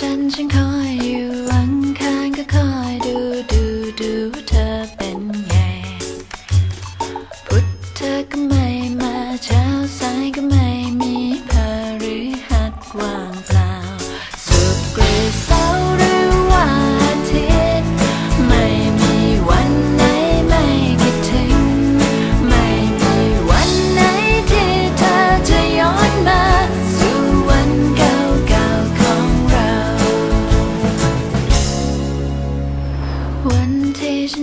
จันฉันคอยอยู่